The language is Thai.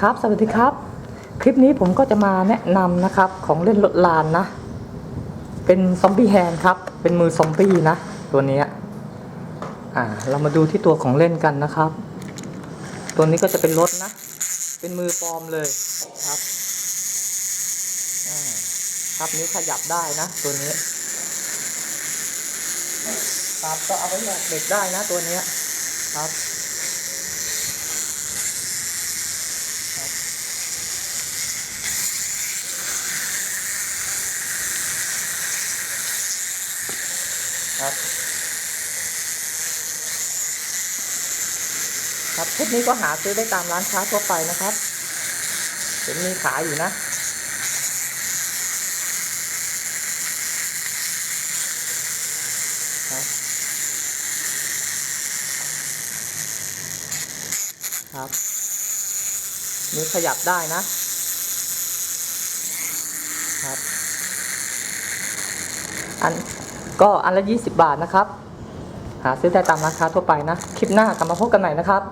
ครับ สวัสดีครับ คลิปนี้ผมก็จะมาแนะนำนะครับของเล่นรถลานนะ เป็นซอมบี้แฮนด์ครับ เป็นมือซอมบี้นะ ตัวนี้อ่า เรามาดูที่ตัวของเล่นกันนะครับ ตัวนี้ก็จะเป็นรถนะ เป็นมือปลอมเลยครับครับนิ้วขยับได้นะ ตัวนี้ครับก็เอาไว้แลกเด็กได้นะตัวนี้ครับ ครับ ครับชุดนี้ก็หาซื้อได้ตามร้านค้าทั่วไปนะครับเห็นมีขายอยู่นะครับครับมือขยับได้นะครับ อัน ก็อันละ 20 บาทนะครับ หาซื้อได้ตามร้านค้าทั่วไปนะ คลิปหน้ากลับมาพบกันใหม่นะครับ